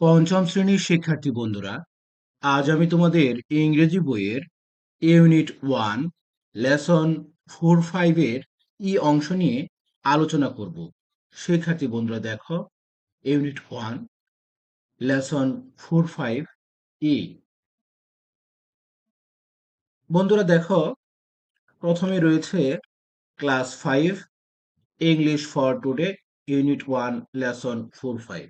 পঞ্চম শ্রেণির শিক্ষার্থী বন্ধুরা, আজ আমি তোমাদের ইংরেজি বইয়ের ইউনিট ওয়ান, লেসন ফোর ফাইভের ই অংশ নিয়ে আলোচনা করব। শিক্ষার্থী বন্ধুরা, দেখো, unit one, lesson four five ই। বন্ধুরা, দেখো, প্রথমে রয়েছে class five, English for today, unit one, lesson four five.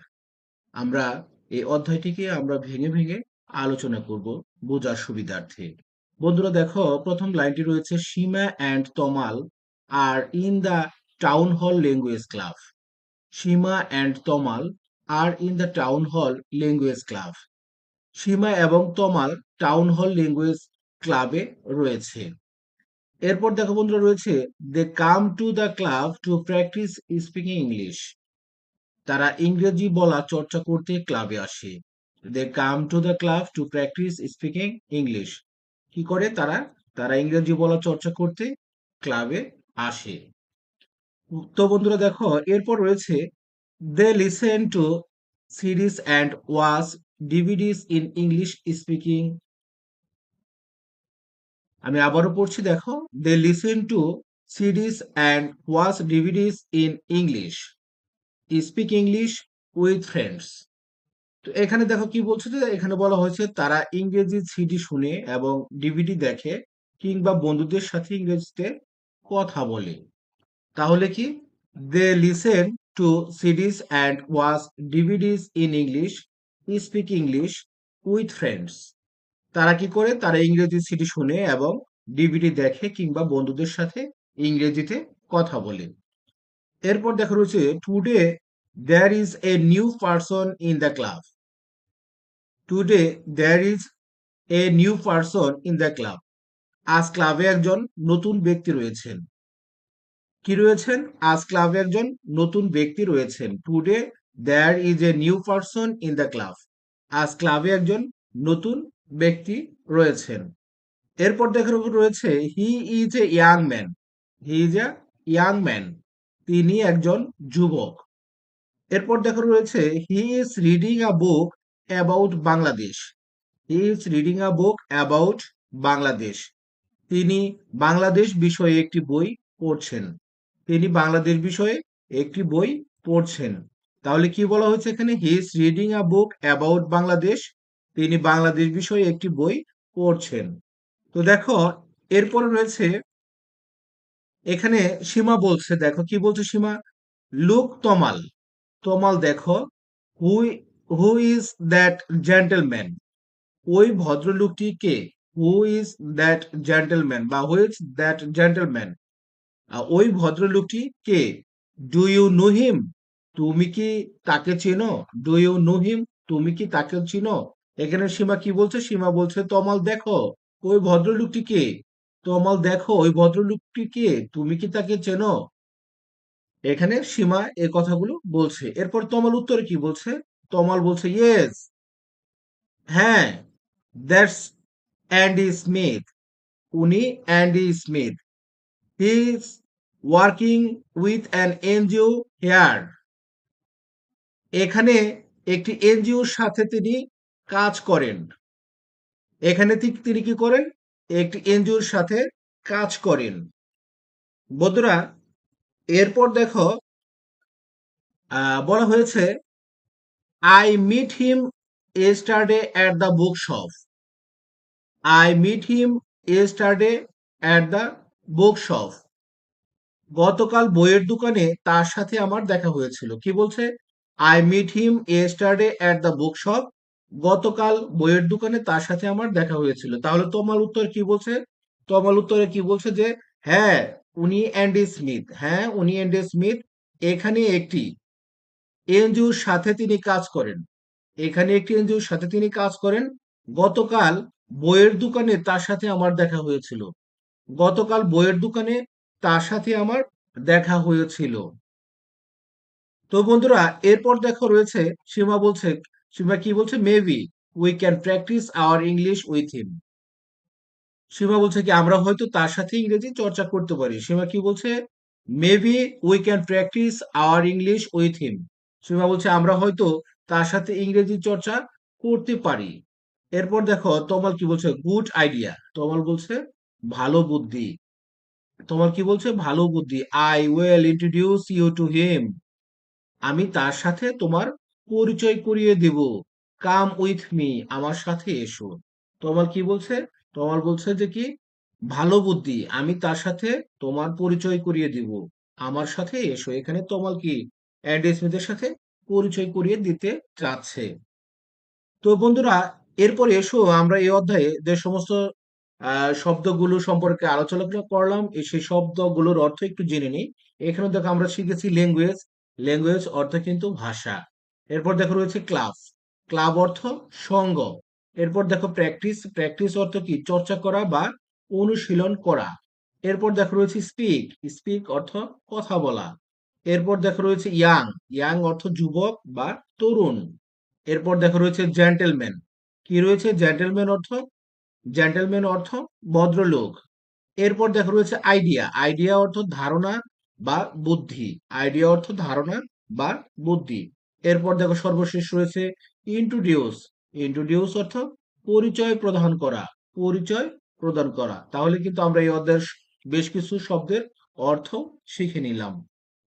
আমরা এই অধ্যায়টিকে আমরা ভেঙে ভেঙে আলোচনা করব বোঝার সুবিধার্থে। বন্ধুরা দেখো, প্রথম লাইনটি রয়েছে, Seema and Tamal are in the town hall language club. Seema and Tamal are in the town hall language club. Seema এবং তমাল টাউন হল ল্যাঙ্গুয়েজ ক্লাবে রয়েছে। এরপর দেখো বন্ধুরা রয়েছে they come to the club to practise speaking English তারা ইংরেজি বলা চর্চা করতে ক্লাবে আসে। They come to the club to practise speaking English কি করে তারা? তারা ইংরেজি বলা চর্চা করতে ক্লাবে আসে। তো বন্ধুরা দেখো, এরপর রয়েছে they listen to series and watch DVDs in English speaking আমি আবারও পড়ছি, দেখো। They listen to series and watch DVDs in English speak English with friends তো এখানে দেখো কি বলছে যে, এখানে বলা হয়েছে, তারা ইংরেজি সিডি শুনে এবং ডিভিডি দেখে কিংবা বন্ধুদের সাথে ইংরেজিতে কথা বলে। তাহলে কি? They listen to CDs and watch DVDs in English speak English with friends তারা কি করে? তারা ইংরেজি সিডি শুনে এবং ডিভিডি দেখে কিংবা বন্ধুদের সাথে ইংরেজিতে কথা বলে। এরপর দেখা রয়েছে today there is a new person in the club today there is a new person in the club আজ ক্লাবে একজন নতুন ব্যক্তি রয়েছেন। কি রয়েছেন? আজ ক্লাবে একজন নতুন ব্যক্তি রয়েছেন। Today there is a new person in the club আজ ক্লাবে একজন নতুন ব্যক্তি রয়েছেন। এরপর দেখা রয়েছে he is a young man he is a young man তিনি একজন যুবক। এরপর দেখা রয়েছে he is reading a book about Bangladesh he is reading a book about Bangladesh তিনি বাংলাদেশ বিষয়ে একটি বই পড়ছেন। তিনি বাংলাদেশ বিষয়ে একটি বই পড়ছেন। তাহলে কি বলা হয়েছে এখানে? He is reading a book about Bangladesh তিনি বাংলাদেশ বিষয়ে একটি বই পড়ছেন। তো দেখো, এরপরে রয়েছে এখানে সীমা বলছে, দেখো, কি বলছে সীমা? লুক তমাল তমাল দেখো who who is that gentleman ওই ভদ্রলোকটি কে? হু ইজ দ্যাট জেন্টেলম্যান বা হু ইজ দ্যাট জেন্টেলম্যান ওই ভদ্রলোকটি কে? ডু ইউ নো হিম তুমি কি তাকে চেনো? ডু ইউ নো হিম তুমি কি তাকে চিনো? এখানে সীমা কি বলছে? সীমা বলছে তমাল দেখো, ওই ভদ্রলোকটি কে? তমাল দেখো, ওই ভদ্রলোকটি কে? তুমি কি তাকে চেনো? এখানে সীমা এ কথাগুলো বলছে। এরপর তমাল উত্তরে কি বলছে? তমাল বলছে ইয়েস হ্যাঁ দ্যাটস অ্যান্ডি স্মিথ উনি Andy Smith he is working with an NGO here এখানে একটি এনজিওর সাথে তিনি কাজ করেন। এখানে তিনি কি করেন? একটি এনজিওর সাথে কাজ করেন। বন্ধুরা, এরপর দেখো বলা হয়েছে I meet him yesterday at the book shop I meet him yesterday at the book shop গতকাল বইয়ের দোকানে তার সাথে আমার দেখা হয়েছিল। কি বলছে? I meet him yesterday at the book shop গতকাল বইয়ের দোকানে তার সাথে আমার দেখা হয়েছিল। তাহলে তোমার উত্তর কি বলছে? তোমার উত্তরে কি বলছে যে হ্যাঁ উনি অ্যান্ডি স্মিথ হ্যাঁ উনি অ্যান্ডি স্মিথ এখানে একটি এনজিওর সাথে তিনি কাজ করেন। এখানে একটি এনজিওর সাথে তিনি কাজ করেন। গতকাল বইয়ের দোকানে তার সাথে আমার দেখা হয়েছিল। গতকাল বইয়ের দোকানে তার সাথে আমার দেখা হয়েছিল। তো বন্ধুরা, এরপর দেখো রয়েছে সীমা বলছে সীমা কি বলছে? Maybe we can practise our English with him Seema বলছে কি, আমরা হয়তো তার সাথে ইংরেজি চর্চা করতে পারি। সীমা কি বলছে? Maybe we can practise our English with him Seema বলছে, আমরা হয়তো তার সাথে ইংরেজি চর্চা করতে পারি। এরপর দেখো, তমাল কি বলছে? গুড আইডিয়া তমাল বলছে, ভালো বুদ্ধি। তোমার কি বলছে? ভালো বুদ্ধি। I will introduce you to him আমি তার সাথে তোমার পরিচয় করিয়ে দেব। কাম উইথ মি আমার সাথে এসো। তোমার কি বলছে? তোমার বলছে যে কি? ভালো বুদ্ধি, আমি তার সাথে তোমার পরিচয় করিয়ে দিব। আমার সাথে এসো। এখানে তোমার কি অ্যান্ডি স্মিথের সাথে পরিচয় করিয়ে দিতে চাচ্ছে। তো বন্ধুরা, এরপরে এসো, আমরা এই অধ্যায়ে যে সমস্ত শব্দগুলো সম্পর্কে আলোচনা করলাম সেই শব্দগুলোর অর্থ একটু জেনে নিই। এখানে দেখো আমরা শিখেছি ল্যাঙ্গুয়েজ ল্যাঙ্গুয়েজ অর্থ কিন্তু ভাষা। এরপর দেখো রয়েছে ক্লাব। ক্লাব অর্থ সঙ্গ। এরপর দেখো প্র্যাকটিস। প্র্যাকটিস অর্থ কি? চর্চা করা বা অনুশীলন করা। এরপর দেখো রয়েছে স্পিক। স্পিক অর্থ কথা বলা। এরপর দেখো রয়েছে ইয়াং। ইয়াং অর্থ যুবক বা তরুণ। এরপর দেখো রয়েছে জেন্টেলম্যান কি রয়েছে? জেন্টেলম্যান অর্থ? জেন্টেলম্যান অর্থ ভদ্রলোক। এরপর দেখো রয়েছে আইডিয়া আইডিয়া অর্থ ধারণা বা বুদ্ধি। আইডিয়া অর্থ ধারণা বা বুদ্ধি। এরপর দেখো সর্বশেষ রয়েছে ইন্ট্রোডিউস ইন্ট্রোডিউস অর্থ পরিচয় প্রদান করা, পরিচয় প্রদান করা। তাহলে কিন্তু আমরা এই অধ্যায়ের বেশ কিছু শব্দের অর্থ শিখে নিলাম।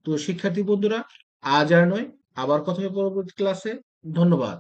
তো শিক্ষার্থী বন্ধুরা, আজ আর নয়, আবার কথা পরবর্তী ক্লাসে ধন্যবাদ।